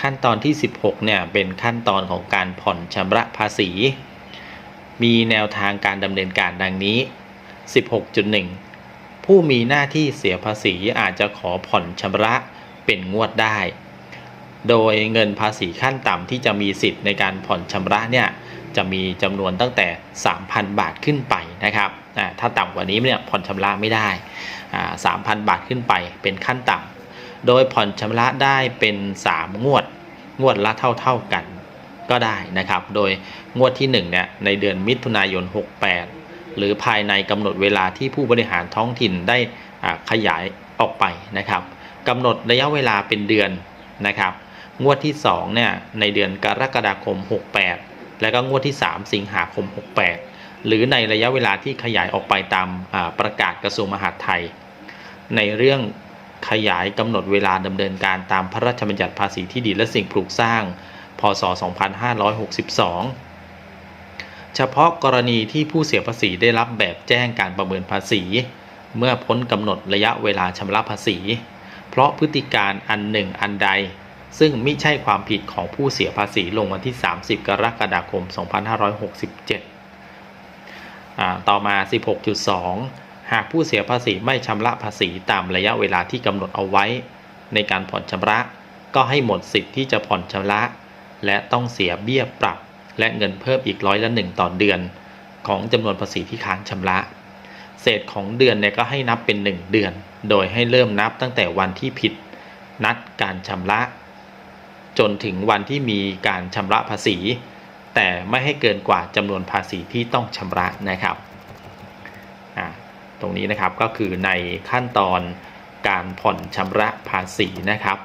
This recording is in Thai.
ขั้นตอนที่ 16เนี่ยเป็นขั้นตอนของการผ่อนชำระภาษี มีแนวทางการดำเนินการดังนี้ 16.1 ผู้มีหน้าที่เสียภาษีอาจจะขอผ่อนชำระเป็นงวดได้ โดยเงินภาษีขั้นต่ำที่จะมีสิทธิ์ในการผ่อนชำระเนี่ยจะมีจำนวนตั้งแต่ 3,000 บาทขึ้นไปนะครับอ่าถ้าต่ำกว่านี้เนี่ยผ่อนชำระไม่ได้อ่า3,000 บาทขึ้นไปเป็นขั้นต่ำ โดยผ่อนชำระได้เป็น 3 งวด งวดละเท่าๆกันก็ได้นะครับ โดยงวดที่1เนี่ยในเดือนมิถุนายน 68 หรือภายในกำหนดเวลาที่ผู้บริหารท้องถิ่นได้ขยายออกไปนะครับกำหนดระยะเวลาเป็นเดือนนะครับ งวดที่2เนี่ยในเดือนกรกฎาคม 68 แล้วก็งวดที่ 3 สิงหาคม 68 หรือในระยะเวลาที่ขยายออกไปตามประกาศกระทรวงมหาดไทย ในเรื่อง ขยายกำหนดเวลาดำเนินการตามพระราชบัญญัติภาษีที่ดินและสิ่งปลูกสร้าง พศ 2562 เฉพาะกรณีที่ผู้เสียภาษีได้รับแบบแจ้งการประเมินภาษี เมื่อพ้นกำหนดระยะเวลาชำระภาษี เพราะพฤติการอันหนึ่งอันใด ซึ่งมิใช่ความผิดของผู้เสียภาษีลงวันที่ 30 กรกฎาคม 2567 ต่อมา 16.2 หากผู้เสียภาษีไม่ชำระภาษีตามระยะเวลาที่กำหนดเอาไว้ ในการผ่อนชำระ ก็ให้หมดสิทธิ์ที่จะผ่อนชำระ และต้องเสียเบี้ยปรับ และเงินเพิ่มอีกร้อยละหนึ่งต่อเดือน ของจำนวนภาษีที่ค้างชำระ เศษของเดือนเนี่ยก็ให้นับเป็น 1 เดือน โดยให้เริ่มนับตั้งแต่วันที่ผิด นัดการชำระ จนถึงวันที่มีการชำระภาษี แต่ไม่ให้เกินกว่าจำนวนภาษีที่ต้องชำระนะครับ ตรงนี้นะครับก็คือในขั้นตอนการผ่อนชำระภาษีนะครับ